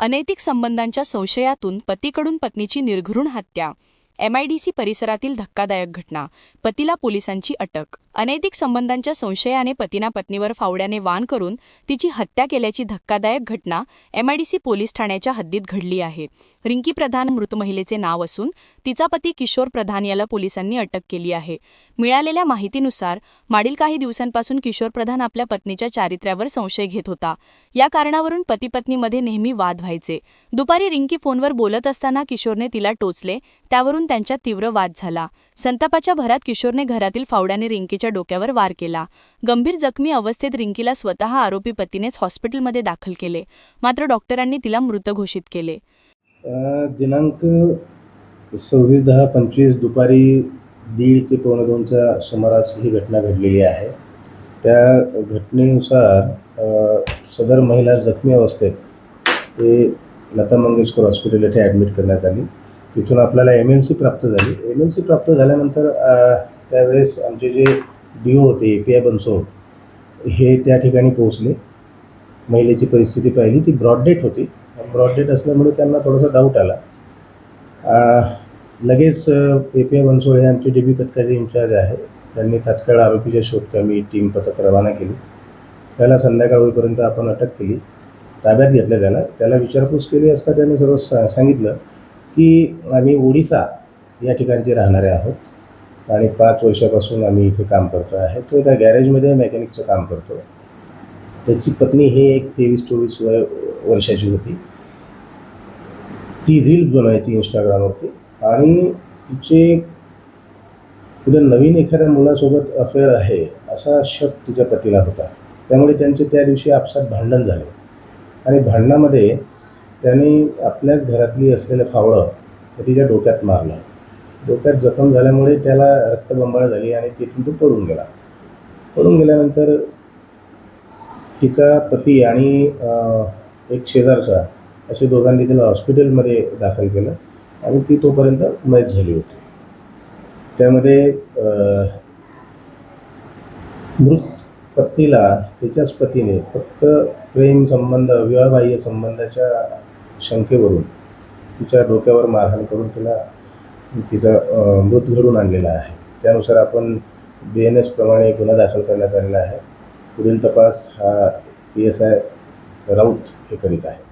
अनैतिक संबंधांच्या संशयातून पतीकडून पत्नीची निर्घृण हत्या. एमआयडीसी परिसरातील धक्कादायक घटना. पतीला पोलिसांची अटक. अनैतिक संबंधांच्या संशयाने पतीना पत्नीवर फावड्याने वान करून तिची हत्या केल्याची धक्कादायक घटना एमआयडीसी पोलीस ठाण्याच्या हद्दीत घडली आहे. रिंकी प्रधान मृत महिलेचे नाव असून तिचा पती किशोर प्रधान याला पोलिसांनी अटक केली आहे. मिळालेल्या माहितीनुसार मागील काही दिवसांपासून किशोर प्रधान आपल्या पत्नीच्या चारित्र्यावर संशय घेत होता. या कारणावरून पती पत्नीमध्ये नेहमी वाद व्हायचे. दुपारी रिंकी फोनवर बोलत असताना किशोरने तिला टोचले. त्यावरून त्यांच्यात तीव्र वाद झाला. संतापाच्या भरात किशोरने घरातील फावड्याने रिंकीच्या डोक्यावर वार केला. गंभीर जखमी अवस्थेत रिंकीला स्वतः आरोपी पतीनेच हॉस्पिटलमध्ये दाखल केले. मात्र डॉक्टरांनी तिला मृत घोषित केले. दिनांक सव्वीस दहा पंचवीस दुपारी दीड ते पावणे दोनच्या सुमारास ही घटना घडलेली आहे. त्या घटनेनुसार सदर महिला जखमी अवस्थेत हे लता मंगेशकर हॉस्पिटल येथे ॲडमिट करण्यात आली. तिथून आपल्याला एम एल सी प्राप्त झाली. एम एल सी प्राप्त झाल्यानंतर त्यावेळेस आमचे जे डी ओ होते ए पी आय बनसोड हे त्या ठिकाणी पोहोचले. महिलेची परिस्थिती पाहिली ती ब्रॉडडेट होती. ब्रॉडडेट असल्यामुळे त्यांना थोडासा डाऊट आला. लगेच ए पी आय बनसोड हे आमचे डी बी पथकाचे इन्चार्ज आहे. त्यांनी तात्काळ आरोपीच्या शोधकामी टीम पथक रवाना केली. त्याला संध्याकाळ होईपर्यंत आपण अटक केली. ताब्यात घेतलं त्याला. त्याला विचारपूस केली असता त्याने सर्व सा सांगितलं. की आम्ही ओडिसा या ठिकाणचे राहणारे आहोत. आणि पाच वर्षापासून आम्ही इथे काम करतो आहे. तो एका गॅरेजमध्ये मेकॅनिकचं काम करतो. त्याची पत्नी ही एक तेवीस चोवीस वय वर्षाची होती. ती रील बनवायची इंस्टाग्रामवरती. आणि तिचे कुठे नवीन एखाद्या मुलासोबत अफेअर आहे असा शक तिच्या पतीला होता. त्यामुळे त्यांचे त्या दिवशी आपसात भांडण झाले. आणि भांडणामध्ये त्याने आपल्याच घरातली असलेलं फावडं हे तिच्या डोक्यात मारलं. डोक्यात जखम झाल्यामुळे त्याला रक्तबंबाळ झाली आणि तिथून तो पडून गेला. पडून गेल्यानंतर तिचा पती आणि एक शेजारचा असे दोघांनी तिला हॉस्पिटलमध्ये दाखल केलं आणि ती तोपर्यंत मैत झाली होती. त्यामध्ये मृत पत्नीला तिच्याच पतीने फक्त प्रेम संबंध विवाहबाह्य संबंधाच्या शंकेवरून तिच्या डोक्यावर मारहाण करून तिला तिचा मृत घडून आणलेला आहे. त्यानुसार आपण बी एन एसप्रमाणे गुन्हा दाखल करण्यात आलेला आहे. पुढील तपास हा पी एस आय राऊत हे करीत आहे.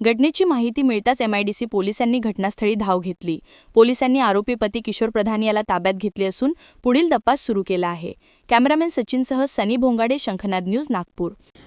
घटनेची माहिती मिळताच एमआयडीसी पोलिसांनी घटनास्थळी धाव घेतली. पोलिसांनी आरोपी पती किशोर प्रधान याला ताब्यात घेतले असून पुढील तपास सुरू केला आहे. कॅमेरामॅन सचिनसह सनी भोंगाडे शंखनाद न्यूज नागपूर.